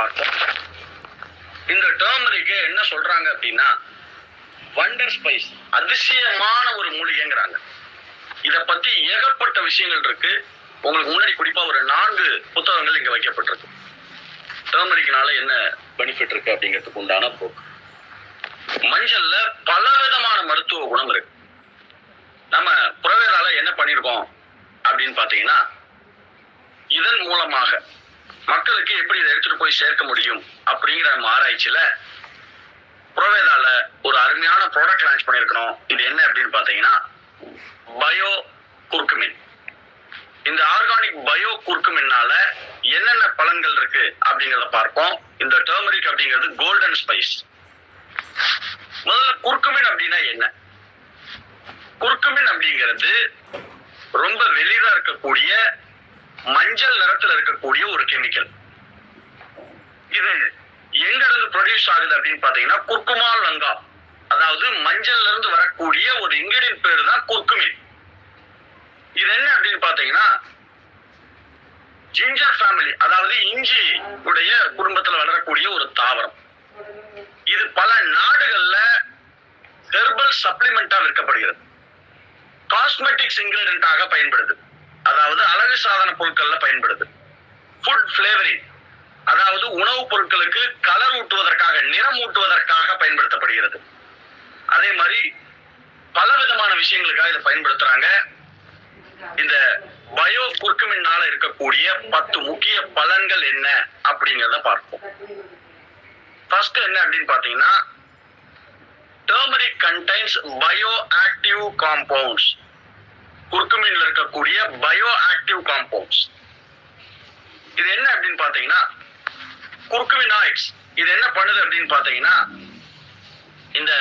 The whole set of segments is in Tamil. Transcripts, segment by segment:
பார்ப்போம் இந்த டேர்மரிக்கு என்ன சொல்றாங்க அப்படின்னா வண்டர் ஸ்பைஸ் அதிசயமான ஒரு மூலிகைங்கிறாங்க. இதை பத்தி ஏகப்பட்ட விஷயங்கள் இருக்கு. உங்களுக்கு முன்னாடி குறிப்பா ஒரு நான்கு புத்தகங்கள் இங்க வைக்கப்பட்டிருக்கு. டேர்மரிக்னால என்ன பெனிஃபிட் இருக்கு அப்படிங்கிறதுக்கு உண்டான போக்கு மஞ்சள்ல பல விதமான மருத்துவ குணம் இருக்கு. நம்ம புறவேரால என்ன பண்ணிருக்கோம் அப்படின்னு பாத்தீங்கன்னா இதன் மூலமாக மக்களுக்கு எப்படி இதை எடுத்துட்டு போய் சேர்க்க முடியும் அப்படிங்கிற நம்ம ஆராய்ச்சியில புரோவேதால ஒரு அருமையான ப்ராடக்ட் லான்ச் பண்ணியிருக்கணும். இது என்ன அப்படின்னு பாத்தீங்கன்னா பயோ குர்குமின் இந்த ஆர்கானிக் பயோ குர்குமின்னால என்னென்ன பலன்கள் இருக்கு அப்படிங்கறத பார்ப்போம். இந்த டர்மரிக் அப்படிங்கிறது கோல்டன் ஸ்பைஸ் முதல்ல குர்குமின் அப்படின்னா என்ன? குர்குமின் அப்படிங்கிறது ரொம்ப வெளிரா இருக்கக்கூடிய மஞ்சள் நிறத்துல இருக்கக்கூடிய ஒரு கெமிக்கல் இது எங்க இருந்து ப்ரொடியூஸ் ஆகுது அப்படின்னு பாத்தீங்கன்னா குர்குமா லங்கா. அதாவது மஞ்சள்ல இருந்து வரக்கூடிய ஒரு இன்கிரியன்ட் பேரு தான் குர்குமின். இது என்ன அப்படின்னு பாத்தீங்கன்னா ஜிஞ்சர் ஃபேமிலி அதாவது இஞ்சி உடைய குடும்பத்துல வளரக்கூடிய ஒரு தாவரம். இது பல நாடுகள்ல ஹெர்பல் சப்ளிமெண்டா விற்கப்படுகிறது. காஸ்மெட்டிக்ஸ் இன்கிரிடியன்டாக பயன்படுது. அதாவது அழகு சாதன பொருட்கள்ல பயன்படுது. ஃபுட் ஃபிளேவரிங் அதாவது உணவுப் பொருட்களுக்கு கலர் ஊட்டுவதற்காக நிறம் ஊட்டுவதற்காக பயன்படுத்தப்படுகிறது. அதே மாதிரி பல விதமான விஷயங்களுக்காக இதை பயன்படுத்துறாங்க. இந்த பயோ குர்குமின்னால இருக்கக்கூடிய பத்து முக்கிய பலன்கள் என்ன அப்படிங்கிறத பார்ப்போம். ஃபர்ஸ்ட் என்ன அப்படின்னு பாத்தீங்கன்னா turmeric contains bio active compounds குர்குமின்ல இருக்கக்கூடிய பயோ ஆக்டிவ் காம்பவுண்ட்ஸ் இது என்ன அப்படின்னு பாத்தீங்கன்னா குர்குமினாய்ட்ஸ். இது என்ன பண்ணுது அப்படின்னு பாத்தீங்கன்னா இந்த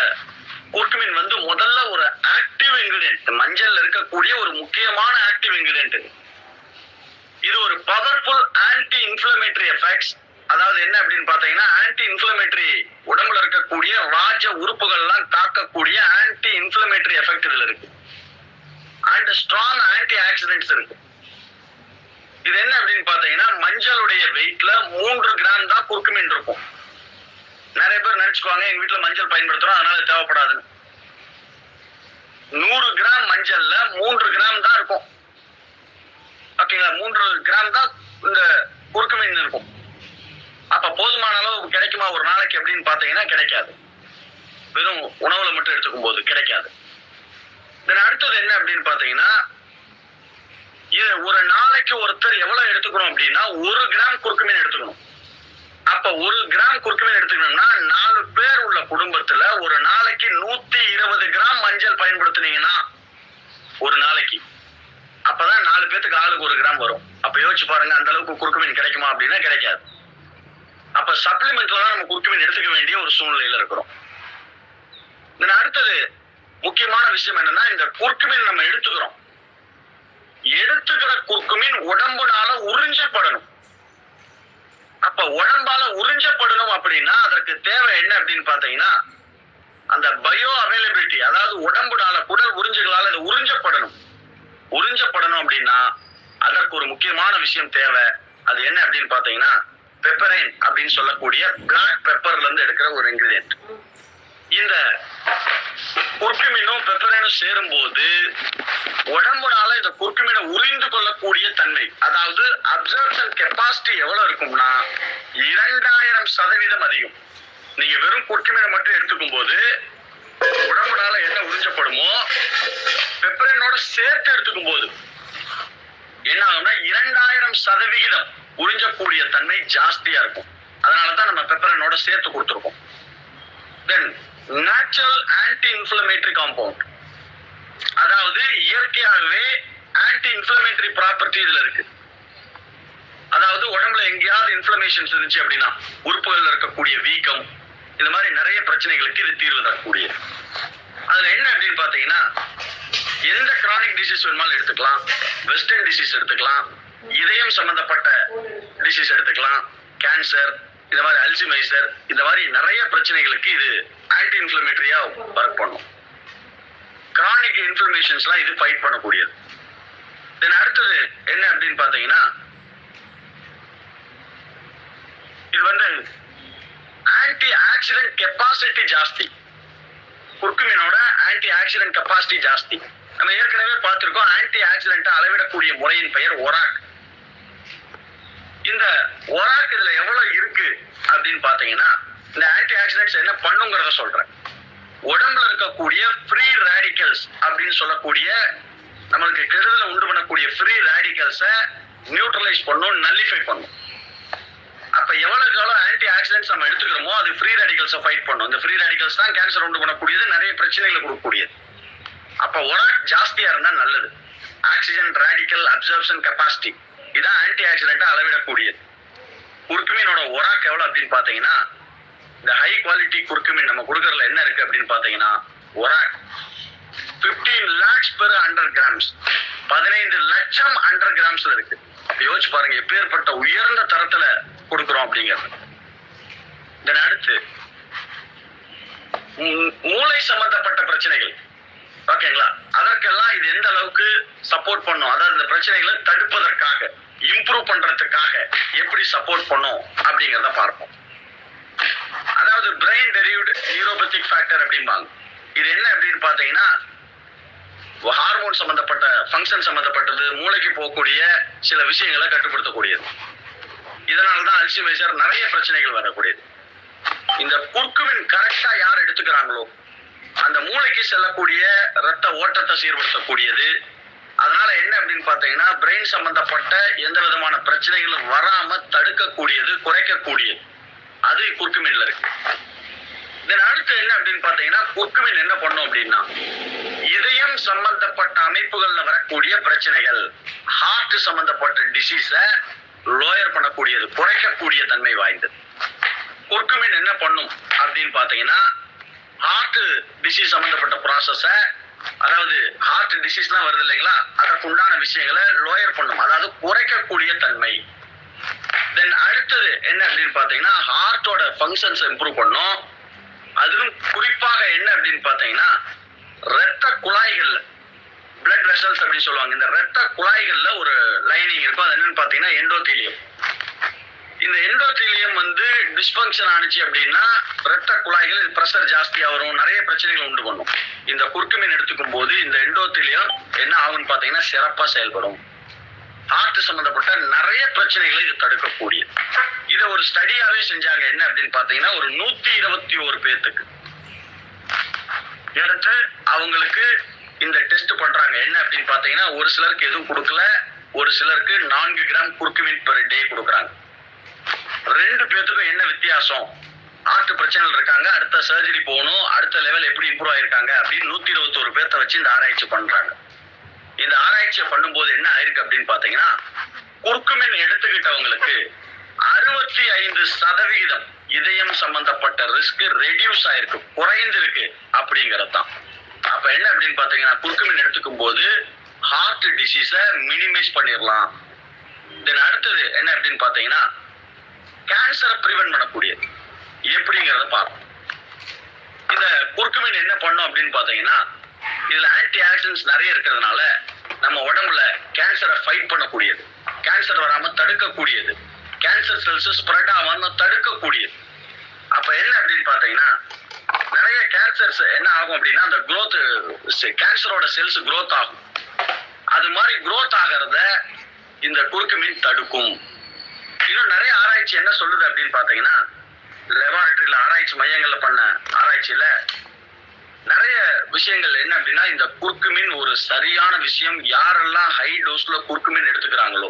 குர்குமின் வந்து முதல்ல ஒரு ஆக்டிவ் இன்கிரிடியன்ட் மஞ்சள்ல இருக்கக்கூடிய ஒரு முக்கியமான ஆக்டிவ் இன்கிரிடியன்ட் இது ஒரு பவர்ஃபுல் ஆன்டி இன்ஃபிளமேட்டரி எஃபெக்ட்ஸ் அதாவது என்ன அப்படின்னு பாத்தீங்கன்னா ஆன்டி இன்ஃபிளமேட்டரி உடம்புல இருக்கக்கூடிய ராஜ உறுப்புகள்லாம் தாக்கக்கூடிய ஆன்டி இன்ஃபிளமேட்டரி எஃபெக்ட் இதுல அண்ட் ஸ்ட்ராங் ஆன்டி ஆக்சிடென்ட்ஸ் இருக்கு. இது என்ன அப்படின்னு பாத்தீங்கன்னா மஞ்சளுடைய வெயிட்ல மூன்று கிராம் தான் குறுக்குமீன் இருக்கும். நிறைய பேர் நினைச்சுக்குவாங்க எங்க வீட்டுல மஞ்சள் பயன்படுத்துறோம் அதனால தேவைப்படாதுன்னு. நூறு கிராம் மஞ்சள்ல மூன்று கிராம் தான் இருக்கும். ஓகேங்களா மூன்று கிராம் தான் இந்த குறுக்குமீன் இருக்கும். அப்ப போதுமான அளவு கிடைக்குமா? ஒரு நாளைக்கு அப்படின்னு பாத்தீங்கன்னா கிடைக்காது. வெறும் உணவுல மட்டும் எடுத்துக்கும் போது கிடைக்காது. தென் அடுத்தது என்ன அப்படின்னு பாத்தீங்கன்னா இது ஒரு நாளைக்கு ஒருத்தர் எவ்வளவு எடுத்துக்கணும் அப்படின்னா ஒரு கிராம் குறுக்குமீன் எடுத்துக்கணும். அப்ப ஒரு கிராம் குறுக்குமீன் எடுத்துக்கணும்னா நாலு பேர் உள்ள குடும்பத்துல ஒரு நாளைக்கு நூத்தி இருபது கிராம் மஞ்சள் பயன்படுத்துனீங்கன்னா ஒரு நாளைக்கு. அப்பதான் நாலு பேத்துக்கு ஆளுக்கு ஒரு கிராம் வரும். அப்ப யோசிச்சு பாருங்க அந்த அளவுக்கு குறுக்குமீன் கிடைக்குமா அப்படின்னா கிடைக்காது. அப்ப சப்ளிமெண்ட்ல தான் நம்ம குறுக்குமீன் எடுத்துக்க வேண்டிய ஒரு சூழ்நிலையில இருக்கிறோம். அடுத்தது முக்கியமான விஷயம் என்னன்னா இந்த குறுக்குமீன் நம்ம எடுத்துக்கிறோம். எடுத்துக்கிற குறுக்குமீன் உடம்புனால உறிஞ்சப்படணும். அப்ப உடம்பால உறிஞ்சப்படணும் அப்படின்னா அதற்கு தேவை என்ன அப்படின்னு பாத்தீங்கன்னா அந்த பயோ அவைலபிலிட்டி அதாவது உடம்புனால குடல் உறிஞ்சுகளால அது உறிஞ்சப்படணும். உறிஞ்சப்படணும் அப்படின்னா அதற்கு ஒரு முக்கியமான விஷயம் தேவை. அது என்ன அப்படின்னு பாத்தீங்கன்னா பெப்பரைன் அப்படின்னு சொல்லக்கூடிய பிளாக் பெப்பர்ல இருந்து எடுக்கிற ஒரு இன்கிரிடியன்ட் இந்த குர்குமினும் பெப்பரைனும் சேரும் போது உடம்புனால இந்த குர்குமினை உறிந்து கொள்ளக்கூடிய தன்மை அதாவது அப்சர்ப்ஷன் கெப்பாசிட்டி எவ்வளவு இருக்கும்னா இரண்டாயிரம் சதவீதம் அதிகம். நீங்க வெறும் குர்குமினை மட்டும் எடுத்துக்கும் போது உடம்புனால என்ன உறிஞ்சப்படுமோ பெப்பரைனோட சேர்த்து எடுத்துக்கும் போது என்ன ஆகும்னா இரண்டாயிரம் சதவிகிதம் உறிஞ்சக்கூடிய தன்மை ஜாஸ்தியா இருக்கும். அதனாலதான் நம்ம பெப்பரனோட சேர்த்து கொடுத்துருக்கோம். Then natural anti inflammatory compound அதாவது இயற்கையாகவே ஆன்டி இன்ஃபிளமேட்டரி ப்ராப்பர்ட்டி இதுல இருக்கு. அதாவது உடம்புல எங்கேயாவது இன்ஃபிளமேஷன்ஸ் இருந்துச்சு அப்படின்னா உறுப்புகள்ல இருக்கக்கூடிய வீக்கம் இந்த மாதிரி நிறைய பிரச்சனைகளுக்கு இது தீர்வு தரக்கூடியது. அதுல என்ன அப்படின்னு பாத்தீங்கன்னா எந்த கிரானிக் டிசீஸ் வேணுமாலும் எடுத்துக்கலாம் வெஸ்டர்ன் டிசீஸ் எடுத்துக்கலாம் இதயம் சம்பந்தப்பட்ட டிசீஸ் எடுத்துக்கலாம் கேன்சர் இந்த மாதிரி அல்சிமைசர் இந்த மாதிரி நிறைய பிரச்சனைகளுக்கு இது ஆன்டி இன்ஃபிளமேட்டரியா ஒர்க் பண்ணும் கிரானிக் இன்ஃபிளமேஷன்ஸ்லாம் இது ஃபைட் பண்ணக்கூடியது. தென் அடுத்தது என்ன அப்படின்னு பார்த்தீங்கன்னா இது வந்து ஆன்டி ஆக்சிடென்ட் கெப்பாசிட்டி ஜாஸ்தி. குர்குமினோட ஆன்டி ஆக்சிடென்ட் கெப்பாசிட்டி ஜாஸ்தி. நம்ம ஏற்கனவே பார்த்திருக்கோம் ஆன்டி ஆக்சிடென்ட்டை அளவிடக்கூடிய முறையின் பெயர் ஒராக். இந்த ஒராக் இதுல எவ்வளவு இருக்கு அப்படின்னு பாத்தீங்கன்னா இந்த ஆன்டி ஆக்சிடென்ட்ஸ் என்ன பண்ணுங்கிறத சொல்றேன். உடம்புல இருக்கக்கூடிய ஃப்ரீ ரேடிக்கல்ஸ் அப்படின்னு சொல்லக்கூடிய நம்மளுக்கு கெடுதலை உண்டு பண்ணக்கூடிய ஃப்ரீ ரேடிக்கல்ஸை நியூட்ரலைஸ் பண்ணும் நல்லிஃபை பண்ணும். அப்ப எவ்வளவு காலம் ஆன்டி ஆக்சிடென்ட்ஸ் நம்ம எடுத்துக்கிறோமோ அது ஃப்ரீ ரேடிக்கல்ஸை ஃபைட் பண்ணும். இந்த ஃப்ரீ ரேடிக்கல்ஸ் தான் கேன்சர் உண்டு பண்ணக்கூடியது நிறைய பிரச்சனைகளை கொடுக்கக்கூடியது. அப்ப ஒராக் ஜாஸ்தியா இருந்தா நல்லது. ஆக்சிஜன் ரேடிக்கல் அப்சர்ப்ஷன் கெப்பாசிட்டி இதான் ஆன்டி ஆக்சிடென்ட் அளவிடக்கூடியது. குர்குமினோட ஒராக் எவ்வளவு அப்படின்னு பாத்தீங்கன்னா இந்த ஹை குவாலிட்டி குர்குமின் நம்ம கொடுக்கறதுல என்ன இருக்கு அப்படின்னு பாத்தீங்கன்னா ORAC. 15 lakhs per hundred grams பதினைந்து லட்சம் ஹண்ட்ரட் கிராம்ஸ்ல இருக்கு. அப்ப யோசிச்சு பாருங்க எப்பேற்பட்ட உயர்ந்த தரத்துல கொடுக்குறோம் அப்படிங்கிறது. இதன் அடுத்து மூளை சம்பந்தப்பட்ட பிரச்சனைகள். ஓகேங்களா? அதற்கெல்லாம் இது எந்த அளவுக்கு சப்போர்ட் பண்ணும்? அதாவது இந்த பிரச்சனைகளை தடுப்பதற்காக இம்ப்ரூவ் பண்றதுக்காக எப்படி சப்போர்ட் பண்ணும் அப்படிங்கிறத பார்ப்போம். அதாவது பிரெயின் டெரிவ்டு நியூரோபத்திக் ஃபேக்டர் அப்படிம்பாங்க. இது என்ன அப்படின்னு பார்த்தீங்கன்னா ஹார்மோன் சம்பந்தப்பட்ட ஃபங்க்ஷன் சம்பந்தப்பட்டது மூளைக்கு போகக்கூடிய சில விஷயங்களை கட்டுப்படுத்தக்கூடியது. இதனால தான் அல்சிமைசர் நிறைய பிரச்சனைகள் வரக்கூடியது. இந்த குர்குமின் கரெக்டா யார் எடுத்துக்கிறாங்களோ அந்த மூளைக்கு செல்லக்கூடிய ரத்த ஓட்டத்தை சீர்படுத்தக்கூடியது. அதனால என்ன அப்படின்னு பார்த்தீங்கன்னா பிரெயின் சம்பந்தப்பட்ட எந்த விதமான பிரச்சனைகளும் வராம தடுக்கக்கூடியது குறைக்கக்கூடியது. அது குர்குமின்ல இருக்கு. இதன் அடுத்து என்ன அப்படின்னு பார்த்தீங்கன்னா குர்குமின் என்ன பண்ணும் அப்படின்னா இதயம் சம்பந்தப்பட்ட அமைப்புகள்ல வரக்கூடிய பிரச்சனைகள் ஹார்ட் சம்பந்தப்பட்ட டிசீஸ லோயர் பண்ணக்கூடியது குறைக்கக்கூடிய தன்மை வாய்ந்தது. குர்க்குமின் என்ன பண்ணும் அப்படின்னு பார்த்தீங்கன்னா ஹார்ட் டிசீஸ் சம்பந்தப்பட்ட ப்ராசஸ அதாவது ஹார்ட் டிசீஸ்லாம் வருது இல்லைங்களா? அதற்கு உண்டான விஷயங்களை லோயர் பண்ணும். அதாவது குறைக்கக்கூடிய தன்மை. தென் அடுத்தது என்ன அப்படின்னு பாத்தீங்கன்னா ஹார்ட்டோட ஃபங்க்ஷன்ஸ் இம்ப்ரூவ் பண்ணும். அதிலும் குறிப்பாக என்ன அப்படின்னு பாத்தீங்கன்னா ரத்த குழாய்கள் பிளட் வெசல்ஸ் அப்படின்னு சொல்லுவாங்க. இந்த ரத்த குழாய்கள்ல ஒரு லைனிங் இருக்கும். அது என்னன்னு பாத்தீங்கன்னா எண்டோதீலியம் இந்த எண்டோத்திலியம் வந்து டிஸ்பங்ஷன் ஆனிச்சு அப்படின்னா இரத்த குழாய்கள் பிரஷர் ஜாஸ்தியா வரும் நிறைய பிரச்சனைகள் உண்டு பண்ணும். இந்த குறுக்குமீன் எடுத்துக்கும் போது இந்த எண்டோத்திலியம் என்ன ஆகும்னு பாத்தீங்கன்னா சிறப்பா செயல்படும். ஹார்ட் சம்பந்தப்பட்ட நிறைய பிரச்சனைகளை இது தடுக்கக்கூடிய. இதை ஒரு ஸ்டடியாவே செஞ்சாங்க. என்ன அப்படின்னு பாத்தீங்கன்னா ஒரு நூத்தி இருபத்தி ஒரு பேர்த்துக்கு எடுத்து அவங்களுக்கு இந்த டெஸ்ட் பண்றாங்க. என்ன அப்படின்னு பாத்தீங்கன்னா ஒரு சிலருக்கு எதுவும் கொடுக்கல ஒரு சிலருக்கு நான்கு கிராம் குறுக்குமீன் பெர் டே கொடுக்குறாங்க. ரெண்டு பேர்த்துக்கும் என்ன வித்தியாசம்? ஆட்டு பிரச்சனைகள் இருக்காங்க அடுத்த சர்ஜரி போகணும் அடுத்த லெவல் எப்படி இம்ப்ரூவ் ஆயிருக்காங்க அப்படின்னு நூத்தி இருபத்தோரு பேர்த்த வச்சு இந்த ஆராய்ச்சி பண்றாங்க. இந்த ஆராய்ச்சியை பண்ணும்போது என்ன ஆயிருக்கு அப்படின்னு பாத்தீங்கன்னா குறுக்குமென் எடுத்துக்கிட்டவங்களுக்கு அறுபத்தி ஐந்து சதவிகிதம் இதயம் சம்பந்தப்பட்ட ரிஸ்க் ரெடியூஸ் ஆயிருக்கு குறைந்திருக்கு அப்படிங்கறது தான் அப்ப என்ன அப்படின்னு பாத்தீங்கன்னா குறுக்குமின் எடுத்துக்கும் போது ஹார்ட் டிசீஸ மினிமைஸ் பண்ணிடலாம் தென் அடுத்தது என்ன அப்படின்னு பாத்தீங்கன்னா கேன்சரை ப்ரிவென்ட் பண்ணக்கூடியது. எப்படிங்கிறத பார்ப்போம். இந்த குறுக்குமீன் என்ன பண்ணும் அப்படின்னு பாத்தீங்கன்னா இதுல ஆன்டி ஆக்சிடென்ட்ஸ் நிறைய இருக்கிறதுனால நம்ம உடம்புல கேன்சரை ஃபைட் பண்ணக்கூடியது. கேன்சர் வராம தடுக்கக்கூடியது. கேன்சர் செல்ஸ் ஸ்ப்ரெட் ஆகாம தடுக்கக்கூடியது. அப்ப என்ன அப்படின்னு பாத்தீங்கன்னா நிறைய கேன்சர்ஸ் என்ன ஆகும் அப்படின்னா அந்த growth கேன்சரோட செல்ஸ் க்ரோத் ஆகும். அது மாதிரி குரோத் ஆகிறத இந்த குறுக்குமீன் தடுக்கும். இன்னும் நிறைய ஆராய்ச்சி என்ன சொல்லுது அப்படின்னு பாத்தீங்கன்னா லெபார்டரியில ஆராய்ச்சி மையங்கள்ல பண்ண ஆராய்ச்சியில நிறைய விஷயங்கள் என்ன அப்படின்னா இந்த குர்குமின் ஒரு சரியான விஷயம். யாரெல்லாம் ஹை டோஸ்ல குறுக்குமின் எடுத்துக்கிறாங்களோ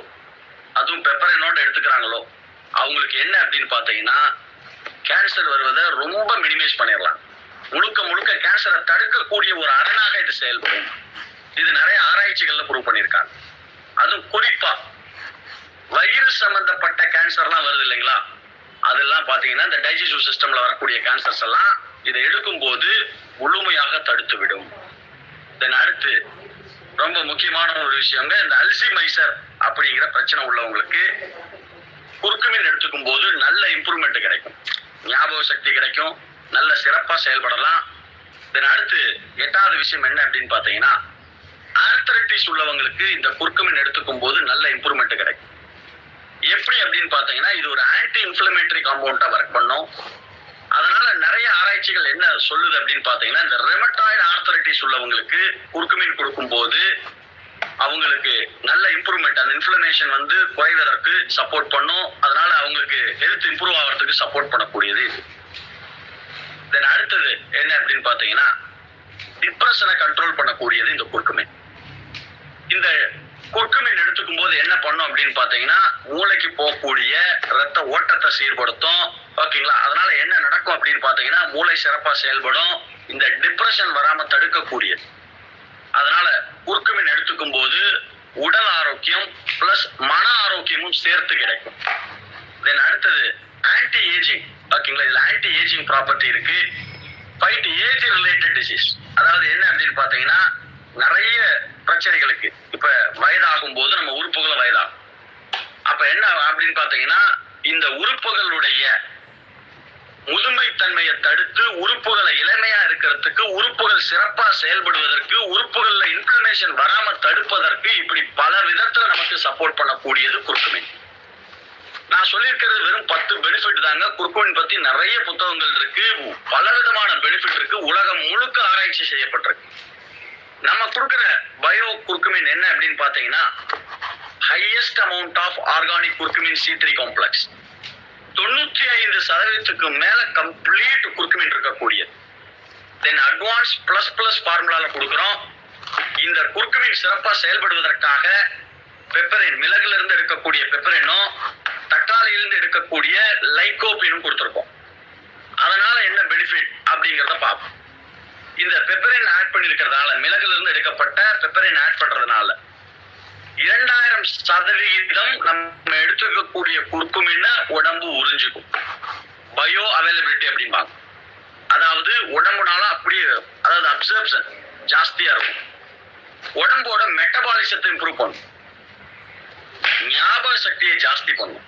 அதுவும் பெப்பரினோட எடுத்துக்கிறாங்களோ அவங்களுக்கு என்ன அப்படின்னு பாத்தீங்கன்னா கேன்சர் வருவதை ரொம்ப மினிமைஸ் பண்ணிடலாம். முழுக்க முழுக்க கேன்சரை தடுக்கக்கூடிய ஒரு அரணாக இது செயல்படும். இது நிறைய ஆராய்ச்சிகள்ல ப்ரூவ் பண்ணியிருக்காங்க. அதுவும் குறிப்பா வயிறு சம்பந்தப்பட்ட கேன்சர்லாம் வருது இல்லைங்களா? அதெல்லாம் பார்த்தீங்கன்னா இந்த டைஜஸ்டிவ் சிஸ்டம்ல வரக்கூடிய கேன்சர்ஸ் எல்லாம் இதை எடுக்கும் போது முழுமையாக தடுத்து விடும் தென் அடுத்து ரொம்ப முக்கியமான ஒரு விஷயங்க இந்த அல்சிமைசர் அப்படிங்கிற பிரச்சனை உள்ளவங்களுக்கு குறுக்குமீன் எடுத்துக்கும் போது நல்ல இம்ப்ரூவ்மெண்ட் கிடைக்கும். ஞாபக சக்தி கிடைக்கும் நல்ல சிறப்பா செயல்படலாம். தென் அடுத்து எட்டாவது விஷயம் என்ன அப்படின்னு பாத்தீங்கன்னா ஆர்த்தரைட்டிஸ் உள்ளவங்களுக்கு இந்த குறுக்குமீன் எடுத்துக்கும் போது நல்ல இம்ப்ரூவ்மெண்ட் கிடைக்கும். அப்படின்னு பாத்தீங்கன்னா இது ஒரு ஆன்டி இன்ஃபிளமேட்டரி காம்பவுண்டா ஒர்க் பண்ணும். அதனால நிறைய ஆராய்ச்சிகள் என்ன சொல்லுது அப்படின்னு பாத்தீங்கன்னா இந்த ரெமட்டாய்டு ஆர்த்தரைட்டிஸ் உள்ளவங்களுக்கு குறுக்குமீன் கொடுக்கும்போது அவங்களுக்கு நல்ல இம்ப்ரூவ்மெண்ட் அந்த இன்ஃப்ளமேஷன் வந்து குறைவதற்கு சப்போர்ட் பண்ணும். அதனால அவங்களுக்கு ஹெல்த் இம்ப்ரூவ் ஆகிறதுக்கு சப்போர்ட் பண்ணக்கூடியது இது. தென் அடுத்தது என்ன அப்படின்னு பாத்தீங்கன்னா டிப்ரெஷனை கண்ட்ரோல் பண்ணக்கூடியது இந்த குறுக்குமீன். இந்த குறுக்குமீன் எடுத்துக்கும் போது என்ன பண்ணும் அப்படின்னு பாத்தீங்கன்னா மூளைக்கு போகக்கூடிய ரத்த ஓட்டத்தை சீர்படுத்தும். ஓகேங்களா? அதனால என்ன நடக்கும் அப்படின்னு பாத்தீங்கன்னா மூளை சிறப்பா செயல்படும். இந்த டிப்ரெஷன் வராம தடுக்கக்கூடியது. அதனால குறுக்குமீன் எடுத்துக்கும் போது உடல் ஆரோக்கியம் பிளஸ் மன ஆரோக்கியமும் சேர்த்து கிடைக்கும். தென் அடுத்தது ஆன்டி ஏஜிங் ஓகேங்களா? இதுல ஆன்டி ஏஜிங் ப்ராப்பர்ட்டி இருக்கு. ஃபைட் ஏஜ் ரிலேட்டட் டிசீஸ் அதாவது என்ன அப்படின்னு பாத்தீங்கன்னா நிறைய பிரச்சனைகளுக்கு. இப்ப வயதாகும் போது நம்ம உறுப்புகள் வயதாகும். அப்ப என்ன அப்படின்னு பாத்தீங்கன்னா இந்த உறுப்புகளுடைய முதுமைத்தன்மையை தடுத்து உறுப்புகளை இளமையா இருக்கிறதுக்கு உறுப்புகள் சிறப்பா செயல்படுவதற்கு உறுப்புகள்ல இன்ஃபர்மேஷன் வராம தடுப்பதற்கு இப்படி பல விதத்துல நமக்கு சப்போர்ட் பண்ணக்கூடியது குறுக்குமீன் நான் சொல்லியிருக்கிறது வெறும் பத்து பெனிஃபிட் தாங்க. குறுக்குமீன் பத்தி நிறைய புத்தகங்கள் இருக்கு. பல விதமான பெனிஃபிட் இருக்கு. உலகம் முழுக்க ஆராய்ச்சி செய்யப்பட்டிருக்கு. நம்ம கொடுக்குற பயோ குறுக்குமீன் என்ன அப்படின்னு பார்த்தீங்கன்னா highest amount of organic curcumin C three complex தொண்ணூத்தி ஐந்து சதவீதத்துக்கு மேல கம்ப்ளீட் குறுக்குமீன் இருக்கக்கூடியது. தென் அட்வான்ஸ் பிளஸ் பிளஸ் ஃபார்முலால கொடுக்குறோம். இந்த குறுக்குமீன் சிறப்பாக செயல்படுவதற்காக பெப்பரின் மிளகுல இருந்து எடுக்கக்கூடிய பெப்பரினும் தக்காளியிலிருந்து எடுக்கக்கூடிய லைகோபினும் கொடுத்துருக்கோம். அதனால என்ன பெனிஃபிட் அப்படிங்கிறத பார்ப்போம். இந்த பெப்பரின் ஆட் பண்ணியிருக்கிறதுனால மிளகுல இருந்து எடுக்கப்பட்ட பெப்பரின் ஆட் பண்றதுனால இரண்டாயிரம் சதவிகிதம் நம்ம எடுத்துக்கக்கூடிய குறுக்குமீன உடம்பு உறிஞ்சிக்கும். பயோ அவைலபிலிட்டி அப்படிம்பாங்க. அதாவது உடம்புனால அப்படியே அதாவது அப்சர்ப்ஷன் ஜாஸ்தியா இருக்கும். உடம்போட மெட்டபாலிசத்தை இம்ப்ரூவ் பண்ணும். ஞாபக சக்தியை ஜாஸ்தி பண்ணும்.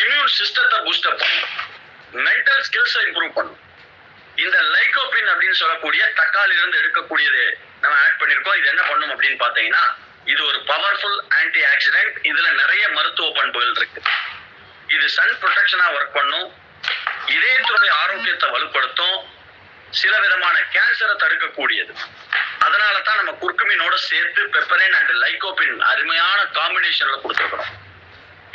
இம்யூன் சிஸ்டத்தை பூஸ்டப் பண்ணும். மென்டல் ஸ்கில்ஸை இம்ப்ரூவ் பண்ணும். இந்த லைகோபின் அப்படின்னு சொல்லக்கூடிய தக்காளி இருந்து எடுக்கக்கூடியது நம்ம ஆட் பண்ணிருக்கோம் இது என்ன பண்ணும் அப்படின்னு பாத்தீங்கன்னா இது ஒரு பவர்ஃபுல் ஆன்டி ஆக்சிடென்ட் இதுல நிறைய மருத்துவ பண்புகள் இருக்கு. இது சன் ப்ரொடெக்ஷனா ஒர்க் பண்ணும். இதயத்துடைய ஆரோக்கியத்தை வலுப்படுத்தும். சில விதமான கேன்சரை தடுக்கக்கூடியது. அதனால தான் நம்ம குர்குமினோட சேர்த்து பெப்பரின் அண்ட் லைகோபின் அருமையான காம்பினேஷன்ல கொடுத்துருக்கிறோம்.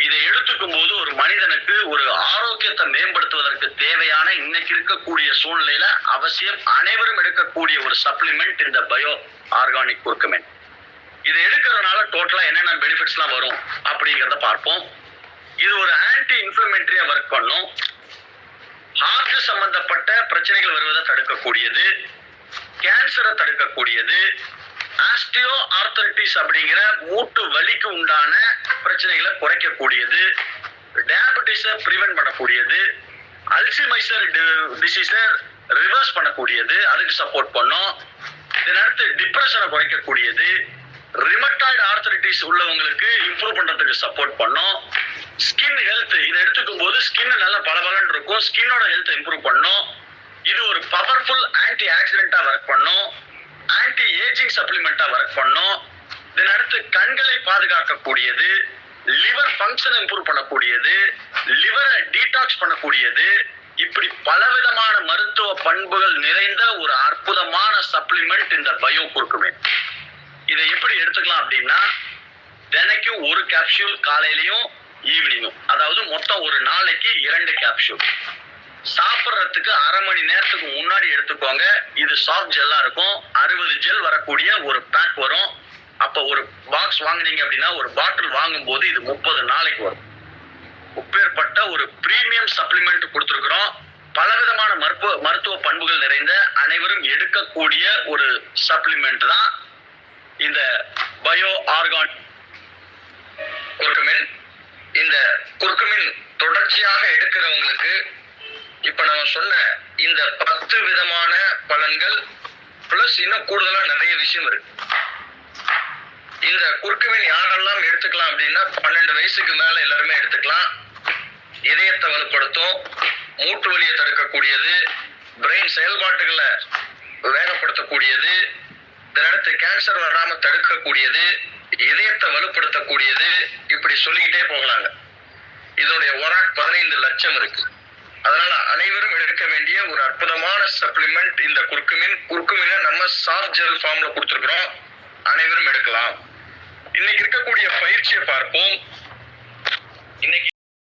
இதை எடுத்துக்கும் போது ஒரு மனிதனுக்கு ஒரு ஆரோக்கியத்தை மேம்படுத்துவதற்கு தேவையான இன்னைக்கு இருக்கக்கூடிய சூழ்நிலையில அவசியம் அனைவரும் எடுக்கக்கூடிய ஒரு சப்ளிமெண்ட் இந்த பயோ ஆர்கானிக் குர்குமெண்ட் இதை எடுக்கிறதுனால டோட்டலா என்னென்ன பெனிஃபிட்ஸ்லாம் வரும் அப்படிங்கிறத பார்ப்போம். இது ஒரு ஆன்டி இன்ஃபிளமெண்ட்ரியா ஒர்க் பண்ணும். ஹார்ட் சம்பந்தப்பட்ட பிரச்சனைகள் வருவதை தடுக்கக்கூடியது. கேன்சரை தடுக்கக்கூடியது. ஆஸ்டியோ ஆர்த்தரைட்டிஸ் அப்படிங்கிற மூட்டு வலிக்கு உண்டான பிரச்சனைகளை குறைக்கக்கூடியது டயபெட்டிஸை ப்ரிவென்ட் பண்ணக்கூடியது அல்சிமைசர் டிசீஸை ரிவர்ஸ் பண்ணக்கூடியது அதுக்கு சப்போர்ட் பண்ணும். இதன் அடுத்து டிப்ரெஷனை குறைக்கக்கூடியது ரிமட்டாய்டு ஆர்த்தரைட்டிஸ் உள்ளவங்களுக்கு இம்ப்ரூவ் பண்றதுக்கு சப்போர்ட் பண்ணும். ஸ்கின் ஹெல்த் இதை எடுத்துக்கும் போது ஸ்கின் நல்லா பளபளன்னு இருக்கும். ஸ்கின்னோட ஹெல்த் இம்ப்ரூவ் பண்ணும். இது ஒரு பவர்ஃபுல் ஆன்டி ஆக்சிடென்ட்டா ஒர்க் பண்ணும். ஆன்டி ஏஜிங் சப்ளிமெண்டா ஒர்க் பண்ணும். இதன் அடுத்து கண்களை பாதுகாக்கக்கூடியது லிவர் ஃபங்க்ஷன் இம்ப்ரூவ் பண்ணக்கூடியது லிவரை டீடாக்ஸ் பண்ணக்கூடியது. இப்படி பலவிதமான மருத்துவ பண்புகள் நிறைந்த ஒரு அற்புதமான சப்ளிமெண்ட் இந்த பயோ குறுக்குமே இதை எப்படி எடுத்துக்கலாம் அப்படின்னா தினைக்கும் ஒரு கேப்சூல் காலையிலையும் ஈவினிங்கும் அதாவது மொத்தம் ஒரு நாளைக்கு இரண்டு கேப்சூல் சாப்பிட்றதுக்கு அரை மணி நேரத்துக்கு முன்னாடி எடுத்துக்கோங்க. இது சாஃப்ட் ஜெல்லா இருக்கும். அறுபது ஜெல் வரக்கூடிய ஒரு பேக் வரும். அப்ப ஒரு பாக்ஸ் வாங்குனீங்க அப்படின்னா ஒரு பாட்டில் வாங்கும்போது இது முப்பது நாளைக்கு வரும். உப்பேற்பட்ட ஒரு பிரீமியம் சப்ளிமெண்ட் கொடுத்துருக்குறோம். பலவிதமான மருத்துவ மருத்துவ பண்புகள் நிறைந்த அனைவரும் எடுக்கக்கூடிய ஒரு சப்ளிமெண்ட் தான் இந்த பயோ ஆர்கான் குறுக்குமின் இந்த குறுக்குமின் தொடர்ச்சியாக எடுக்கிறவங்களுக்கு இப்ப நம்ம சொன்ன இந்த பத்து விதமான பலன்கள் பிளஸ் இன்னும் கூடுதலா நிறைய விஷயம் இருக்கு. இந்த குறுக்குவின் யாரெல்லாம் எடுத்துக்கலாம் அப்படின்னா பன்னெண்டு வயசுக்கு மேல எல்லாருமே எடுத்துக்கலாம். இதயத்தை வலுப்படுத்தும் மூட்டு வலியை தடுக்கக்கூடியது பிரெயின் செயல்பாட்டுகளை வேகப்படுத்தக்கூடியது இதனடுத்து கேன்சர் வராம தடுக்கக்கூடியது இதயத்தை வலுப்படுத்தக்கூடியது இப்படி சொல்லிக்கிட்டே போகலாங்க. இதோடைய ஒராக் பதினைந்து லட்சம் இருக்கு. அதனால அனைவரும் எடுக்க வேண்டிய ஒரு அற்புதமான சப்ளிமெண்ட் இந்த குறுக்குமின் குறுக்குமினை நம்ம சாஃப்ட் ஜெல் ஃபார்ம்ல கொடுத்துருக்குறோம். அனைவரும் எடுக்கலாம். இன்னைக்கு இருக்கக்கூடிய பயிற்சியை பார்ப்போம். இன்னைக்கு